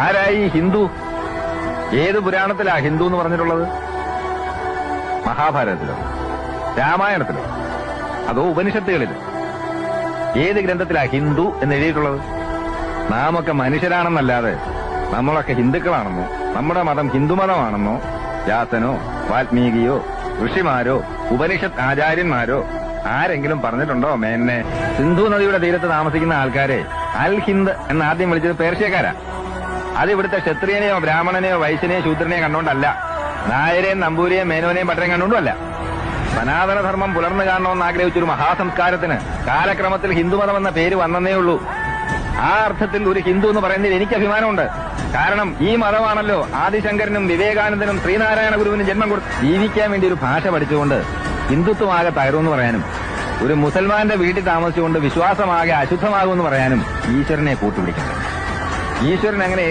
ആരായി ഹിന്ദു? ഏത് പുരാണത്തിലാ ഹിന്ദു എന്ന് പറഞ്ഞിട്ടുള്ളത്? മഹാഭാരതത്തിലോ? രാമായണത്തിലോ? അതോ ഉപനിഷത്തുകളിലോ? ഏത് ഗ്രന്ഥത്തിലാ ഹിന്ദു എന്ന് എഴുതിയിട്ടുള്ളത്? നാമൊക്കെ മനുഷ്യരാണെന്നല്ലാതെ നമ്മളൊക്കെ ഹിന്ദുക്കളാണെന്നോ? നമ്മുടെ മതം ഹിന്ദുമതമാണെന്നോ? വ്യാസനോ വാൽമീകിയോ ഋഷിമാരോ ഉപനിഷത്ത് ആചാര്യന്മാരോ ആരെങ്കിലും പറഞ്ഞിട്ടുണ്ടോ? മേന്നെ സിന്ധു നദിയുടെ തീരത്ത് താമസിക്കുന്ന ആൾക്കാരെ അൽ ഹിന്ദ് എന്ന് ആദ്യം വിളിച്ചത് പേർഷ്യക്കാരാ. അത് ഇവിടുത്തെ ക്ഷത്രിയനെയോ ബ്രാഹ്മണനെയോ വൈശ്യനെയോ ശൂദ്രനെയോ കണ്ടോണ്ടല്ല നായരെയും നമ്പൂരിയെയും മേനോനെയും പട്ടരെയും കണ്ടുകൊണ്ടല്ല സനാതനധർമ്മം പുലർന്നു കാണണമെന്ന് ആഗ്രഹിച്ചൊരു മഹാസംസ്കാരത്തിന് കാലക്രമത്തിൽ ഹിന്ദുമതം എന്ന പേര് വന്നതേ ഉള്ളൂ. ആ അർത്ഥത്തിൽ ഒരു ഹിന്ദു എന്ന് പറയുന്നതിൽ എനിക്ക് അഭിമാനമുണ്ട്. കാരണം ഈ മതമാണല്ലോ ആദിശങ്കരനും വിവേകാനന്ദനും ശ്രീനാരായണ ഗുരുവിനും ജന്മം കൊടുത്തു ജീവിക്കാൻ വേണ്ടി ഒരു ഭാഷ പഠിച്ചുകൊണ്ട് ഹിന്ദുത്വമാകെ തകരുമെന്ന് പറയാനും ഒരു മുസൽമാന്റെ വീട്ടിൽ താമസിച്ചുകൊണ്ട് വിശ്വാസമാകെ അശുദ്ധമാകുമെന്ന് പറയാനും ഈശ്വരനെ കൂട്ടുപിടിക്കണം. ഈശ്വരൻ അങ്ങനെ